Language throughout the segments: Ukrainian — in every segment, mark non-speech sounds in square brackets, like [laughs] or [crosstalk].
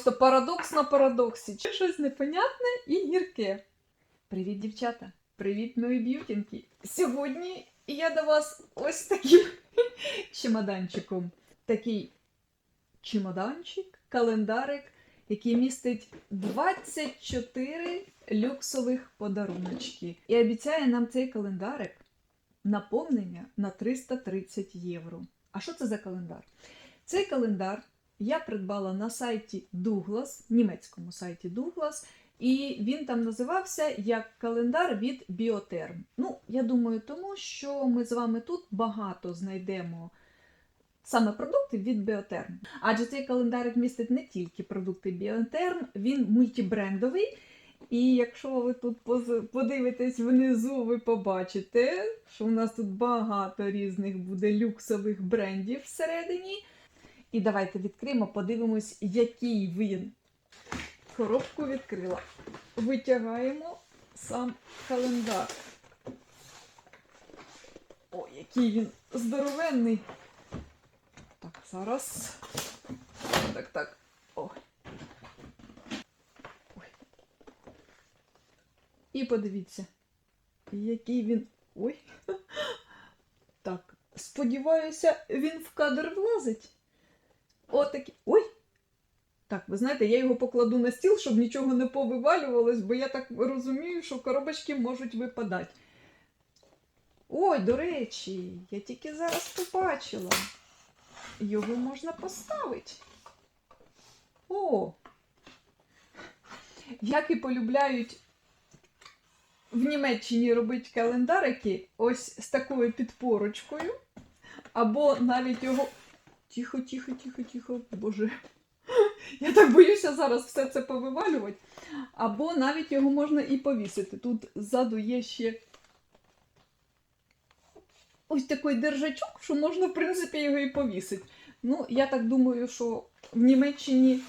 просто парадокс на парадоксі. Чи щось непонятне і гірке. Привіт, дівчата! Привіт, мої б'ютінки! Сьогодні я до вас ось таким [laughs] чемоданчиком. Такий чемоданчик, календарик, який містить 24 люксових подаруночки. І обіцяє нам цей календарик наповнення на 330 євро. А що це за календар? Цей календар я придбала на сайті Douglas, німецькому сайті Douglas, і він там називався як календар від Біотерм. Ну, я думаю, тому що ми з вами тут багато знайдемо саме продукти від Біотерм. Адже цей календарик містить не тільки продукти Біотерм, він мультибрендовий. І якщо ви тут подивитесь внизу, ви побачите, що у нас тут багато різних буде люксових брендів всередині. І давайте відкриємо, подивимось, який він. Коробку відкрила. Витягаємо сам календар. О, який він здоровенний. Так, зараз. Так, так. О. Ой. І подивіться, який він. Ой. [laughs] Так, сподіваюся, він в кадр влазить. Отакий. Ой! Так, ви знаєте, я його покладу на стіл, щоб нічого не повивалювалось, бо я так розумію, що коробочки можуть випадати. Ой, до речі, я тільки зараз побачила. Його можна поставити. О! Як і полюбляють в Німеччині робити календарики ось з такою підпорочкою, або навіть його. Тихо, тихо, тихо, тихо, боже. [laughs] Я так боюся зараз все це повивалювати. Або навіть його можна і повісити. Тут ззаду є ще ось такий держачок, що можна, в принципі, його і повісити. Ну, я так думаю, що в Німеччині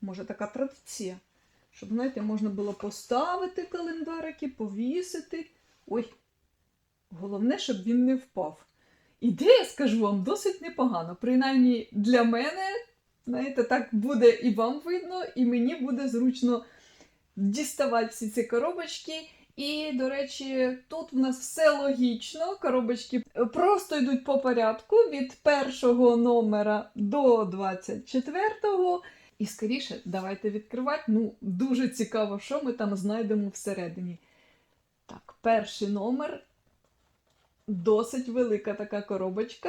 може така традиція, щоб, знаєте, можна було поставити календарики, повісити. Ой, головне, щоб він не впав. Ідея, скажу вам, досить непогана. Принаймні для мене, знаєте, так буде і вам видно, і мені буде зручно діставати всі ці коробочки. І, до речі, тут в нас все логічно. Коробочки просто йдуть по порядку від першого номера до 24-го. І скоріше, давайте відкривати. Ну, дуже цікаво, що ми там знайдемо всередині. Так, перший номер Досить велика така коробочка.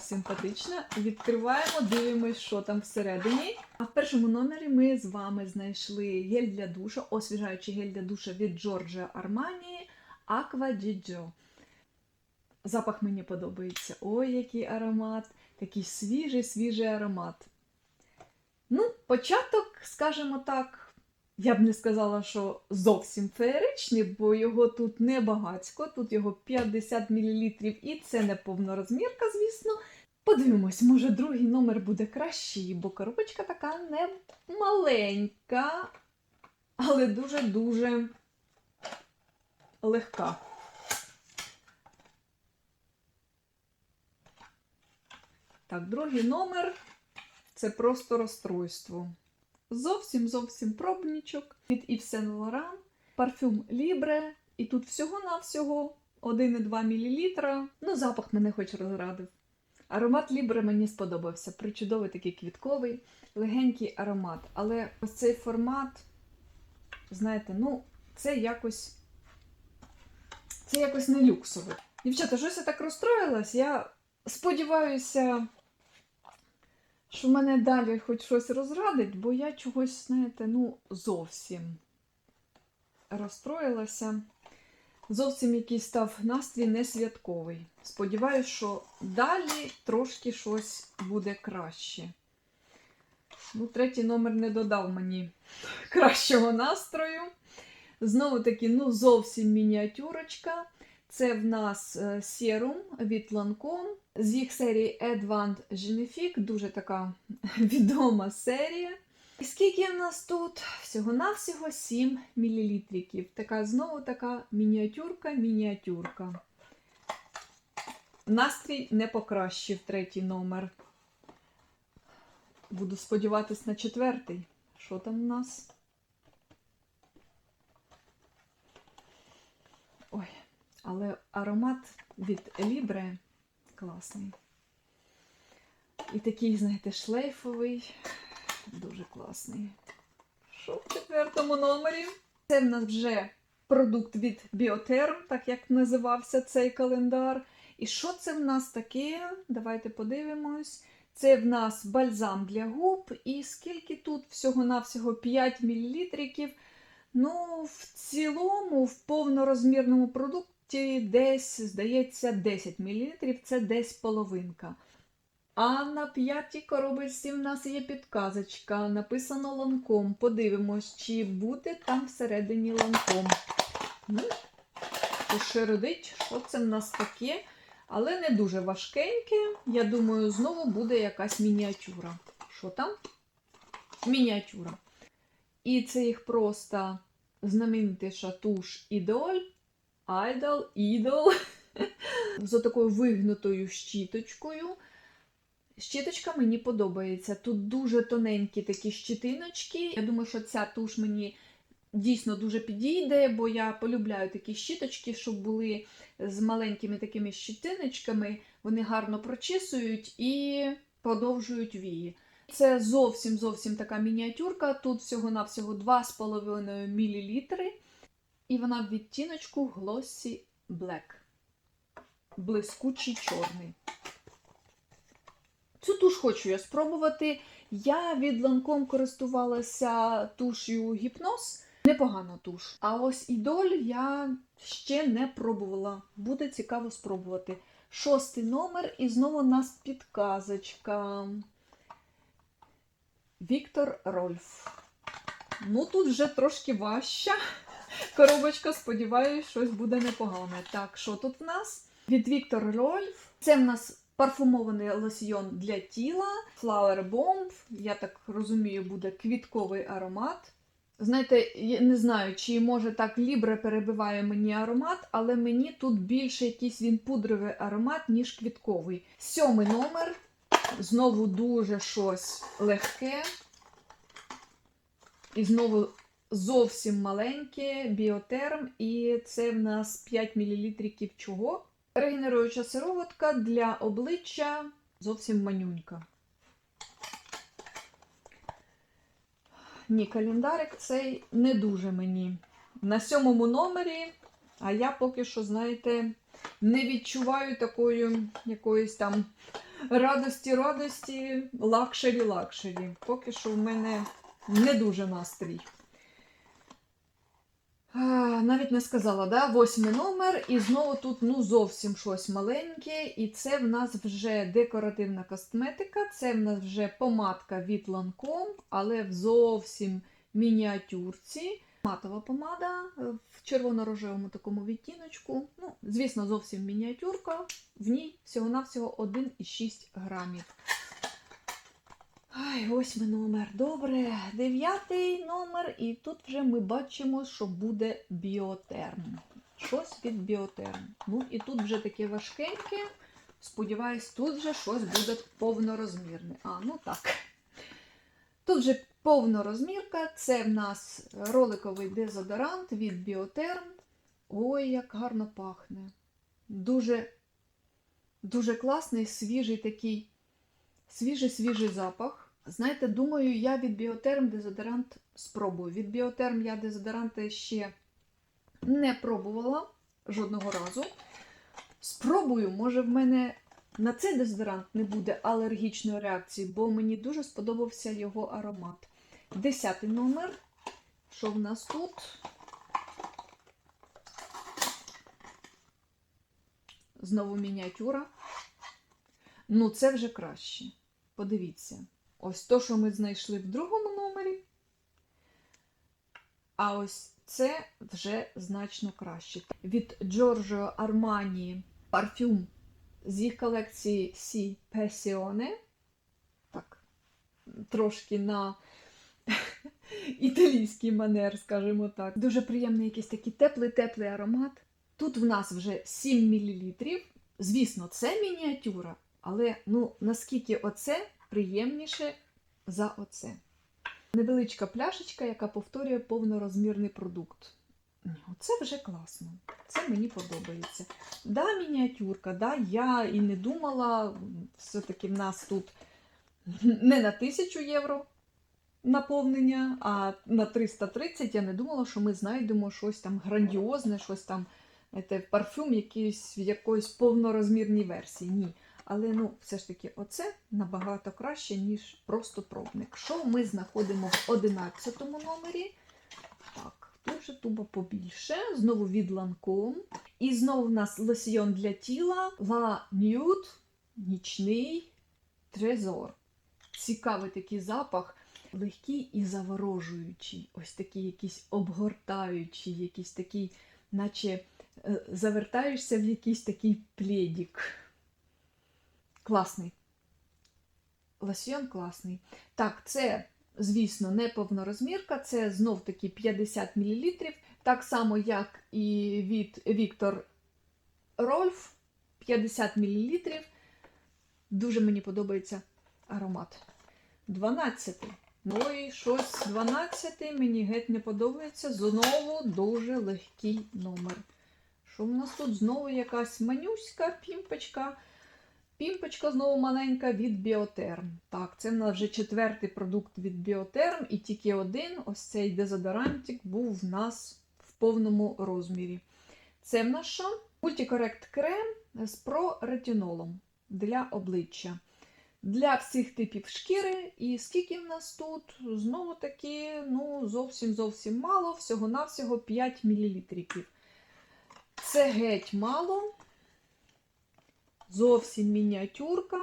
Симпатична. Відкриваємо, дивимось, що там всередині. А в першому номері ми з вами знайшли гель для душа, освіжаючий гель для душа від Giorgio Armani Aqua Gigio. Запах мені подобається. Ой, який аромат! Такий свіжий, свіжий аромат. Ну, початок, скажімо так, я б не сказала, що зовсім феєричний, бо його тут не багацько, тут його 50 мл, і це не повнорозмірка, звісно. Подивимось, може другий номер буде кращий, бо коробочка така не маленька, але дуже-дуже легка. Так, другий номер це просто розстройство. Зовсім зовсім пробничок від Yves Laurent, парфюм Libre. І тут всього-навсього 1,2 мл. Ну, запах мене хоч розрадив. Аромат Libre мені сподобався. Причудовий такий квітковий, легенький аромат. Але ось цей формат, знаєте, ну, це якось. Це якось не люксовий. Дівчата, щось я так розстроїлась. Я сподіваюся що мене далі хоч щось розрадить, бо я чогось, знаєте, ну, зовсім розстроїлася. Зовсім якийсь став настрій не святковий. Сподіваюсь, що далі трошки щось буде краще. Ну, третій номер не додав мені [laughs] кращого настрою. Знову таки, ну, зовсім мініатюрочка. Це в нас серум від Lancome з їх серії Advanced Genifique, дуже така [laughs] відома серія. І скільки в нас тут? Всього-навсього 7 мл. Така знову така мініатюрка-мініатюрка. Настрій не покращив третій номер. Буду сподіватись на четвертий. Що там у нас? Ой, але аромат від Libre класний. І такий, знаєте, шлейфовий, дуже класний. Що в четвертому номері? Це в нас вже продукт від Біотерм, так як називався цей календар. І що це в нас таке? Давайте подивимось. Це в нас бальзам для губ. І скільки тут всього-навсього 5 мл. Ну, в цілому, в повнорозмірному продукті десь, здається, 10 мл, це десь половинка. А на п'ятій коробочці в нас є підказочка, написано ланком. Подивимось, чи буде там всередині ланком. Ну, поширодить, що це в нас таке, але не дуже важкеньке. Я думаю, знову буде якась мініатюра. Що там? Мініатюра. І це їх просто знаменитіша туш Ідоль, Айдол, Ідол з такою вигнутою щіточкою. Щіточка мені подобається. Тут дуже тоненькі такі щітиночки. Я думаю, що ця туш мені дійсно дуже підійде, бо я полюбляю такі щіточки, щоб були з маленькими такими щітиночками. Вони гарно прочісують і подовжують вії. Це зовсім зовсім така мініатюрка. Тут всього-навсього 2,5 мл. І вона в відтіночку Glossy Black. Блискучий чорний. Цю туш хочу я спробувати. Я від ланком користувалася туш'ю гіпноз. Непогана туш. А ось ідоль я ще не пробувала. Буде цікаво спробувати. Шостий номер, і знову у нас підказочка. Віктор Рольф. Ну, тут вже трошки важча. Коробочка, сподіваюся, щось буде непогане. Так, що тут в нас? Від Віктор Рольф. Це в нас парфумований лосьйон для тіла, Flower Bomb. Я так розумію, буде квітковий аромат. Знаєте, я не знаю, чи може так лібре перебиває мені аромат, але мені тут більше якийсь він пудровий аромат, ніж квітковий. Сьомий номер. Знову дуже щось легке. І знову зовсім маленьке біотерм. І це в нас 5 мл чого? Регенеруюча сироватка для обличчя зовсім манюнька. Ні, календарик цей не дуже мені. На сьомому номері, а я поки що, знаєте, не відчуваю такої якоїсь там радості, радості, лакшері, лакшері. Поки що в мене не дуже настрій. Навіть не сказала, да? восьмий номер, і знову тут ну, зовсім щось маленьке. І це в нас вже декоративна косметика, це в нас вже помадка від Lancome, але в зовсім мініатюрці. Матова помада е, в червоно-рожевому такому відтіночку. Ну, Звісно, зовсім мініатюрка. В ній всього-навсього 1,6 грамів. Ай, восьмий номер. Добре. Дев'ятий номер, і тут вже ми бачимо, що буде біотерм. Щось від біотерм. Ну, і тут вже таке важкеньке. Сподіваюсь, тут вже щось буде повнорозмірне. А, ну так. Тут вже повнорозмірка. Це в нас роликовий дезодорант від біотерм. Ой, як гарно пахне. Дуже, дуже класний, свіжий такий, свіжий-свіжий запах. Знаєте, думаю, я від Біотерм дезодорант спробую. Від Біотерм я дезодоранти ще не пробувала жодного разу. Спробую, може, в мене на цей дезодорант не буде алергічної реакції, бо мені дуже сподобався його аромат. Десятий номер. Що в нас тут? Знову мініатюра. Ну, це вже краще. Подивіться. Ось то, що ми знайшли в другому номері. А ось це вже значно краще. Від Giorgio Armani парфюм з їх колекції Сі Passione. Так, трошки на [laughs] італійський манер, скажімо так. Дуже приємний якийсь такий теплий-теплий аромат. Тут в нас вже 7 мл. Звісно, це мініатюра, але ну, наскільки оце приємніше, за оце. Невеличка пляшечка, яка повторює повнорозмірний продукт. Оце вже класно. Це мені подобається. Да, мініатюрка, да, я і не думала, все-таки в нас тут не на 1000 євро наповнення, а на 330 я не думала, що ми знайдемо щось там грандіозне, щось там, знаєте, парфюм якийсь в якоїсь повнорозмірній версії. Ні. Але ну, все ж таки, оце набагато краще, ніж просто пробник. Що ми знаходимо в 11 номері? Так, тут вже туба побільше. Знову від Lancome. І знову в нас лосьйон для тіла La Nude нічний трезор. Цікавий такий запах, легкий і заворожуючий. Ось такий якийсь обгортаючий, якийсь такий, наче е, завертаєшся в якийсь такий пледік. Класний. Лосьйон класний. Так, це, звісно, не повнорозмірка, це знов таки 50 мл. Так само, як і від Віктор Рольф 50 мл. Дуже мені подобається аромат. 12. Ой, щось 12 мені геть не подобається. Знову дуже легкий номер. Що в нас тут? Знову якась манюська пімпочка. Пімпочка знову маленька від Біотерм. Так, це в нас вже четвертий продукт від Біотерм, і тільки один, ось цей дезодорантик, був в нас в повному розмірі. Це в нас що? Мультикорект крем з проретинолом для обличчя. Для всіх типів шкіри. І скільки в нас тут? Знову таки, ну, зовсім зовсім мало, всього-навсього 5 мл. Це геть мало. Зовсім мініатюрка.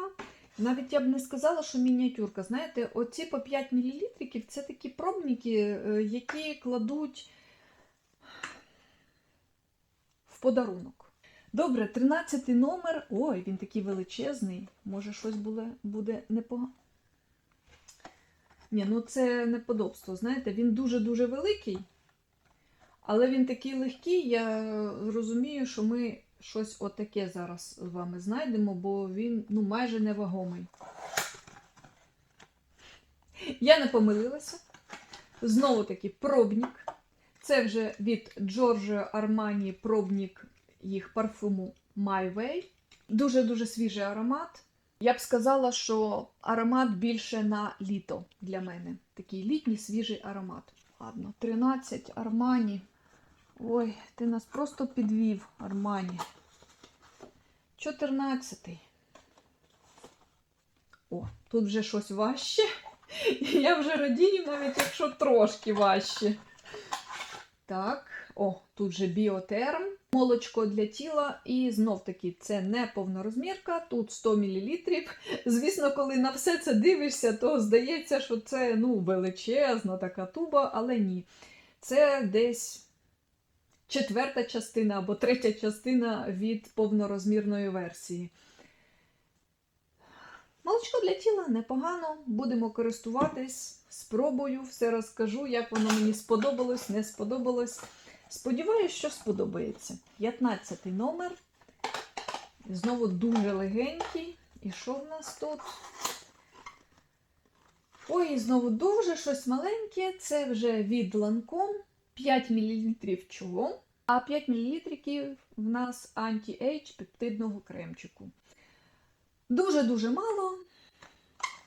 Навіть я б не сказала, що мініатюрка. Знаєте, оці по 5 мл це такі пробники, е, які кладуть в подарунок. Добре, 13 номер. Ой, він такий величезний. Може, щось буде, буде непогано. Ні, ну це неподобство. Знаєте, він дуже-дуже великий, але він такий легкий. Я розумію, що ми щось отаке зараз з вами знайдемо, бо він ну, майже невагомий. Я не помилилася. Знову таки пробник. Це вже від Giorgio Armani пробник їх парфуму My Way. Дуже-дуже свіжий аромат. Я б сказала, що аромат більше на літо для мене. Такий літній свіжий аромат. Ладно, 13 Армані. Ой, ти нас просто підвів, Армані. 14. О, тут вже щось важче. Я вже радію, навіть якщо трошки важче. Так, о, тут же біотерм, молочко для тіла. І знов таки це не повнорозмірка, тут 100 мл. Звісно, коли на все це дивишся, то здається, що це ну, величезна така туба, але ні. Це десь четверта частина або третя частина від повнорозмірної версії. Молочко для тіла непогано, будемо користуватись, спробую, все розкажу, як воно мені сподобалось, не сподобалось. Сподіваюсь, що сподобається. 15 номер. Знову дуже легенький. І що в нас тут? Ой, знову дуже щось маленьке. Це вже від Lancome. 5 мл чого? А 5 мл в нас анті-ейдж пептидного кремчику. Дуже-дуже мало.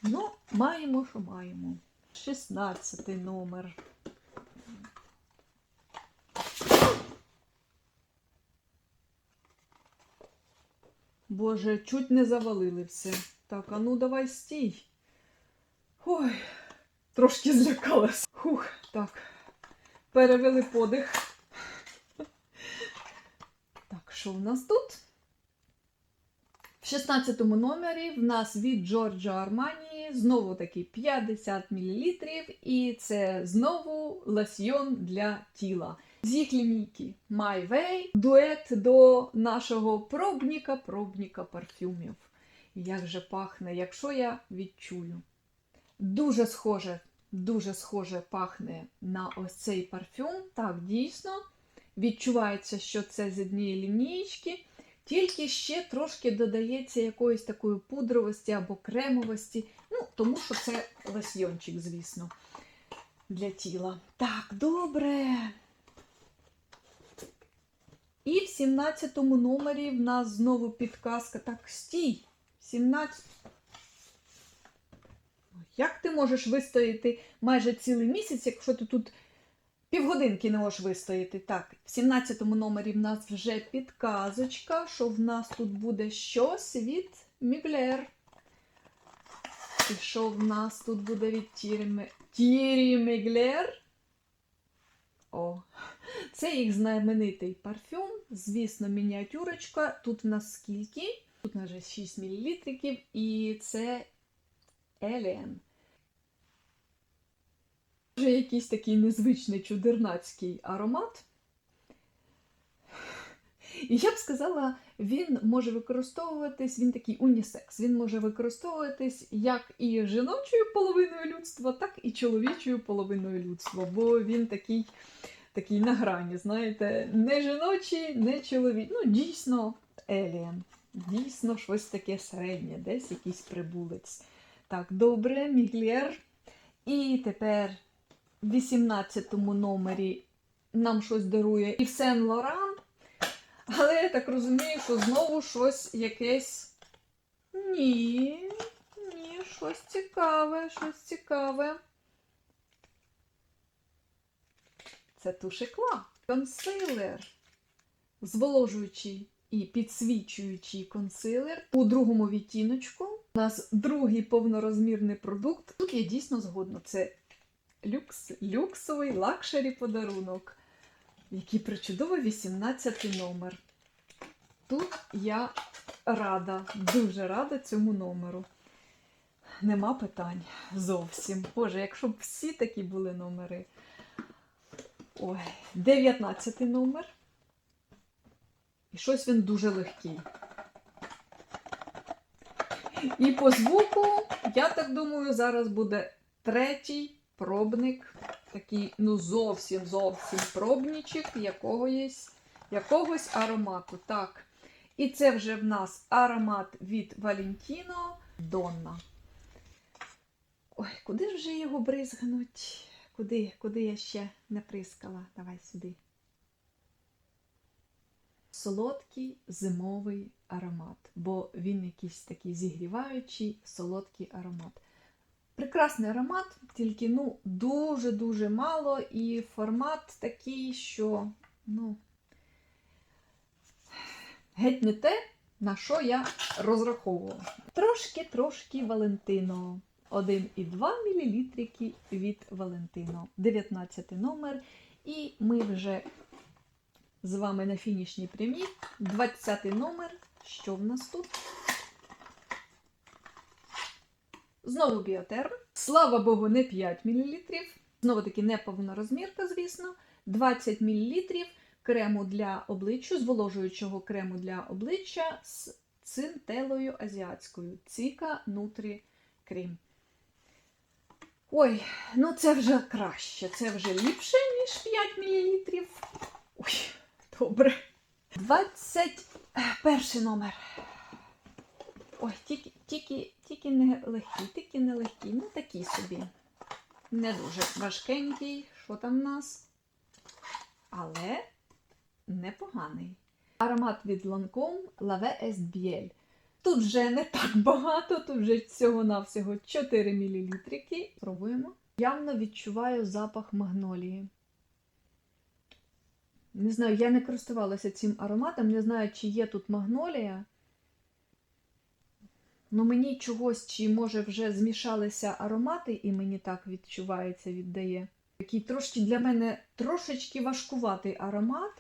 Ну, маємо, що маємо. 16 номер. Боже, чуть не завалили все. Так, а ну давай стій. Ой, трошки злякалась. Хух, так. Перевели подих. Так, що в нас тут? В 16 номері в нас від Giorgio Armani знову таки 50 мл, і це знову лосьйон для тіла. З їх лінійки My Way, дует до нашого пробника парфюмів. Як же пахне, якщо я відчую. Дуже схоже, дуже схоже пахне на ось цей парфюм. Так, дійсно, відчувається, що це з однієї лінійки. Тільки ще трошки додається якоїсь такої пудровості або кремовості. Ну, тому що це лосьйончик, звісно, для тіла. Так, добре. І в 17 номері в нас знову підказка. Так, стій! 17. Як ти можеш вистояти майже цілий місяць, якщо ти тут півгодинки не можеш вистояти? Так, в 17 номері в нас вже підказочка, що в нас тут буде щось від Міглер. І що в нас тут буде від Тірі, Тірі Міглер? О, [laughs] це їх знаменитий парфюм. Звісно, мініатюрочка. Тут в нас скільки? Тут у нас вже 6 мл, і це Еліан. Вже якийсь такий незвичний чудернацький аромат. І я б сказала, він може використовуватись, він такий унісекс. Він може використовуватись як і жіночою половиною людства, так і чоловічою половиною людства, бо він такий, такий на грані, знаєте, не жіночий, не чоловічий. Ну, дійсно, Еліан. Дійсно, щось таке середнє, десь якийсь прибулець. Так, добре, Міглєр. І тепер 18 номері нам щось дарує і Сен Лоран. Але я так розумію, що знову щось якесь. Ні, ні, щось цікаве, щось цікаве. Це тушекла. Консилер. Зволожуючий і підсвічуючий консилер у другому відтіночку. У нас другий повнорозмірний продукт. Тут я дійсно згодна. Це люкс, люксовий лакшері подарунок, який причудовий 18 номер. Тут я рада, дуже рада цьому номеру. Нема питань зовсім. Боже, якщо б всі такі були номери. Ой, 19 номер. І щось він дуже легкий. І по звуку, я так думаю, зараз буде третій пробник. Такий, ну, зовсім зовсім пробничок якогось, якогось аромату. Так. І це вже в нас аромат від Валентіно Донна. Ой, куди ж вже його бризгнуть? Куди, куди я ще не прискала? Давай сюди. Солодкий зимовий аромат, бо він якийсь такий зігріваючий, солодкий аромат. Прекрасний аромат, тільки ну, дуже-дуже мало, і формат такий, що ну, геть не те, на що я розраховувала. Трошки-трошки Валентино. 1,2 мл від Валентино. 19 номер. І ми вже з вами на фінішній прямій. 20 номер. Що в нас тут? Знову біотерм. Слава Богу, не 5 мл. Знову таки не повна звісно. 20 мл крему для обличчя, зволожуючого крему для обличчя з цинтелою азіатською. Ціка Нутрі Крім. Ой, ну це вже краще, це вже ліпше, ніж 5 мл. Ой, добре. 21 номер. Ой, тільки, тільки, тільки не легкий, тільки не легкий. Ну такий собі. Не дуже важкенький. Що там в нас? Але непоганий. Аромат від Lancome Lave Est Biel. Тут вже не так багато, тут вже всього-навсього 4 мл. Пробуємо. Явно відчуваю запах магнолії. Не знаю, я не користувалася цим ароматом, не знаю, чи є тут магнолія. Ну, мені чогось, чи може вже змішалися аромати, і мені так відчувається, віддає. Такий трошки для мене трошечки важкуватий аромат.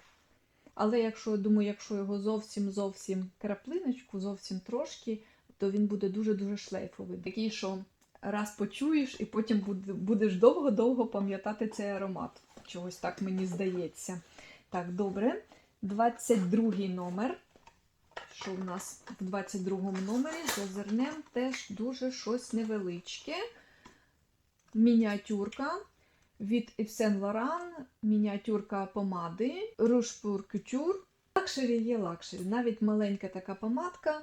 Але якщо я думаю, якщо його зовсім зовсім краплиночку, зовсім трошки, то він буде дуже-дуже шлейфовий. Такий, що раз почуєш, і потім будеш довго-довго пам'ятати цей аромат. Чогось так мені здається. Так, добре. 22 номер. Що в нас в 22 номері? Зазирнем теж дуже щось невеличке. Мініатюрка від Yves Laurent, мініатюрка помади, Rouge pour. Лакшері є лакшері. Навіть маленька така помадка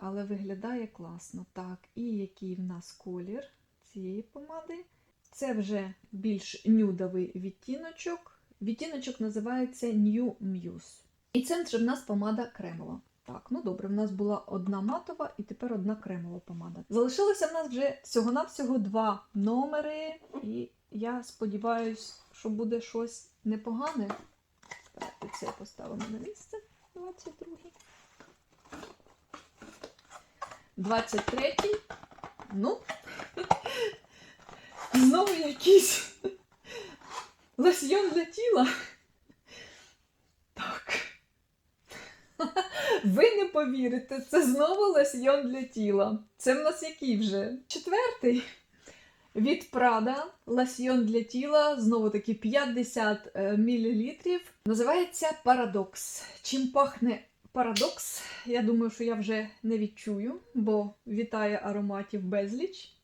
але виглядає класно. Так, і який в нас колір цієї помади. Це вже більш нюдовий відтіночок. Відтіночок називається New Muse. І це вже в нас помада кремова. Так, ну добре, в нас була одна матова і тепер одна кремова помада. Залишилося в нас вже всього-навсього два номери, і я сподіваюся, що буде щось непогане. Давайте це поставимо на місце. 22. 23. Ну, [laughs] знову якийсь лосьйон для тіла. Так. [laughs] Ви не повірите, це знову лосьйон для тіла. Це в нас який вже? Четвертий. Від Прада лосьйон для тіла, знову таки 50 мл. Називається Парадокс. Чим пахне парадокс? Я думаю, що я вже не відчую, бо вітає ароматів безліч.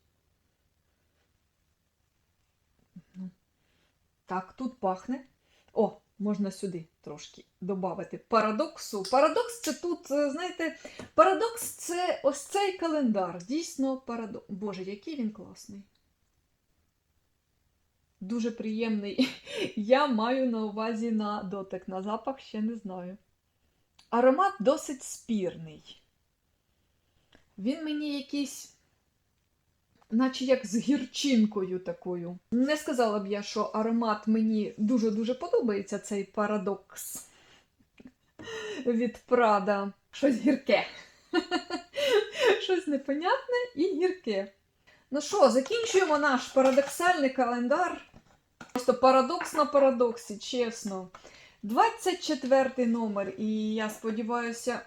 Ну, Так, тут пахне. О, можна сюди трошки додати парадоксу. Парадокс це тут, е, знаєте, парадокс це ось цей календар. Дійсно парадокс. Боже, який він класний. Дуже приємний. [laughs] Я маю на увазі на дотик, на запах ще не знаю. Аромат досить спірний. Він мені якийсь, наче як з гірчинкою такою. Не сказала б я, що аромат мені дуже-дуже подобається, цей парадокс від Прада. Щось гірке. [laughs] Щось непонятне і гірке. Ну що, закінчуємо наш парадоксальний календар. Просто парадокс на парадоксі, чесно. 24 номер, і я сподіваюся.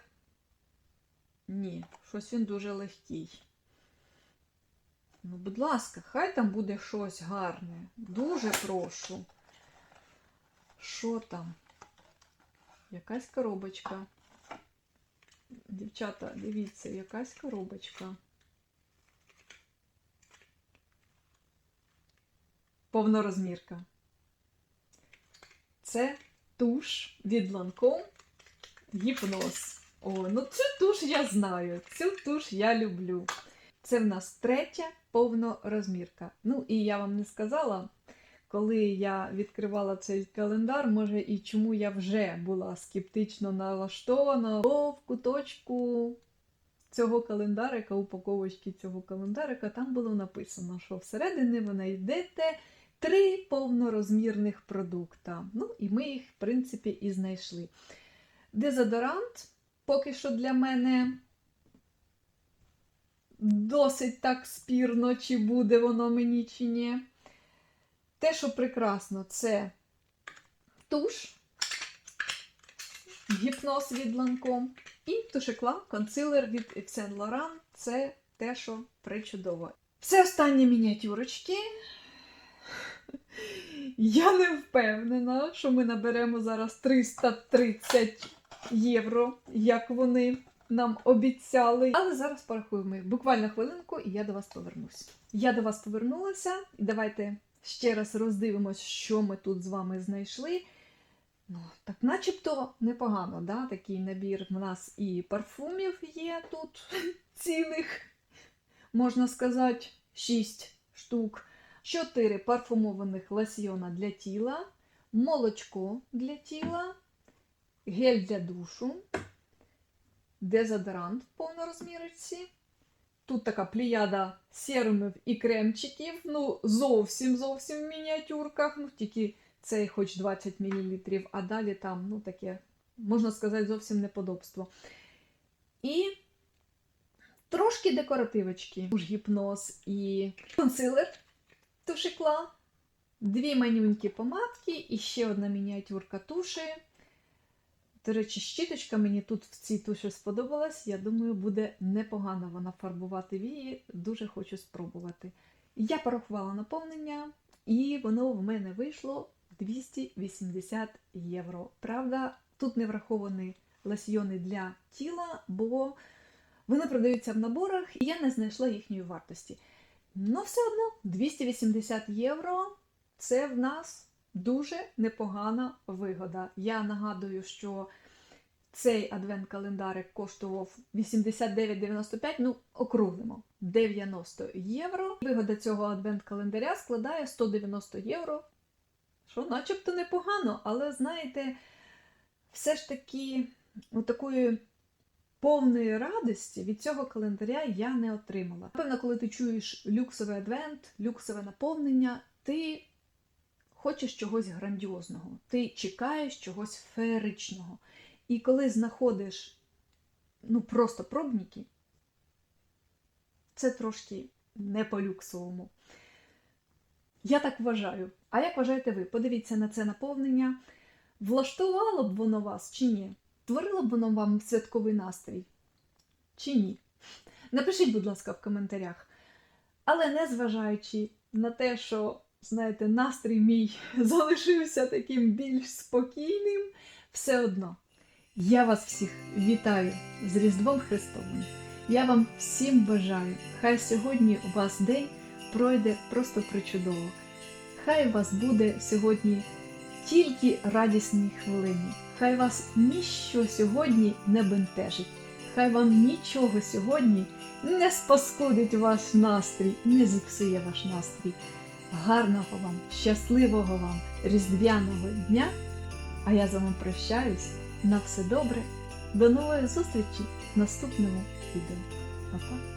Ні, щось він дуже легкий. Ну, будь ласка, хай там буде щось гарне. Дуже прошу. Що там? Якась коробочка. Дівчата, дивіться, якась коробочка. Повнорозмірка. Це туш від Lancome Гіпноз. О, ну цю туш я знаю, цю туш я люблю. Це в нас третя повнорозмірка. Ну, і я вам не сказала, коли я відкривала цей календар, може і чому я вже була скептично налаштована, бо в куточку цього календарика, упаковочки цього календарика, там було написано, що всередині ви знайдете три повнорозмірних продукта. Ну, і ми їх, в принципі, і знайшли. Дезодорант поки що для мене досить так спірно, чи буде воно мені, чи ні. Те, що прекрасно, це туш, гіпноз від Lancome і тушекла консилер від Yves Saint Laurent. Це те, що причудово. Це останні мініатюрочки. Я не впевнена, що ми наберемо зараз 330 євро, як вони нам обіцяли. Але зараз порахуємо їх. Буквально хвилинку, і я до вас повернусь. Я до вас повернулася, і давайте ще раз роздивимось, що ми тут з вами знайшли. Ну, так начебто непогано, да? такий набір в нас і парфумів є тут [laughs] цілих, можна сказати, 6 штук. 4 парфумованих лосьйона для тіла, молочко для тіла, гель для душу, дезодорант в повнорозмірці. Тут така пліяда серумів і кремчиків. Ну, зовсім зовсім в мініатюрках. Ну, тільки цей хоч 20 мл, а далі там, ну, таке, можна сказати, зовсім неподобство. І трошки декоративочки. Уж гіпноз і консилер тушикла, дві манюнькі помадки і ще одна мініатюрка туші. До речі, щіточка мені тут в цій туші сподобалась. Я думаю, буде непогано вона фарбувати вії. Дуже хочу спробувати. Я порахувала наповнення, і воно в мене вийшло 280 євро. Правда, тут не враховані лосьйони для тіла, бо вони продаються в наборах, і я не знайшла їхньої вартості. Ну, все одно 280 євро це в нас дуже непогана вигода. Я нагадую, що цей адвент-календарик коштував 89,95, ну округлимо 90 євро. Вигода цього адвент-календаря складає 190 євро. Що начебто непогано, але знаєте, все ж таки такої повної радості від цього календаря я не отримала. Напевно, коли ти чуєш люксовий адвент, люксове наповнення, ти хочеш чогось грандіозного, ти чекаєш чогось феєричного. І коли знаходиш ну, просто пробники, це трошки не по-люксовому. Я так вважаю. А як вважаєте ви? Подивіться на це наповнення. Влаштувало б воно вас чи ні? Творило б воно вам святковий настрій? Чи ні? Напишіть, будь ласка, в коментарях. Але незважаючи на те, що, знаєте, настрій мій [laughs] залишився таким більш спокійним, все одно. Я вас всіх вітаю з Різдвом Христовим. Я вам всім бажаю, хай сьогодні у вас день пройде просто причудово. Хай у вас буде сьогодні тільки радісні хвилини. Хай вас ніщо сьогодні не бентежить. Хай вам нічого сьогодні не спаскудить ваш настрій, не зіпсує ваш настрій. Гарного вам, щасливого вам, різдвяного дня! А я з вами прощаюсь. На все добре. До нової зустрічі в наступному відео. Па-па!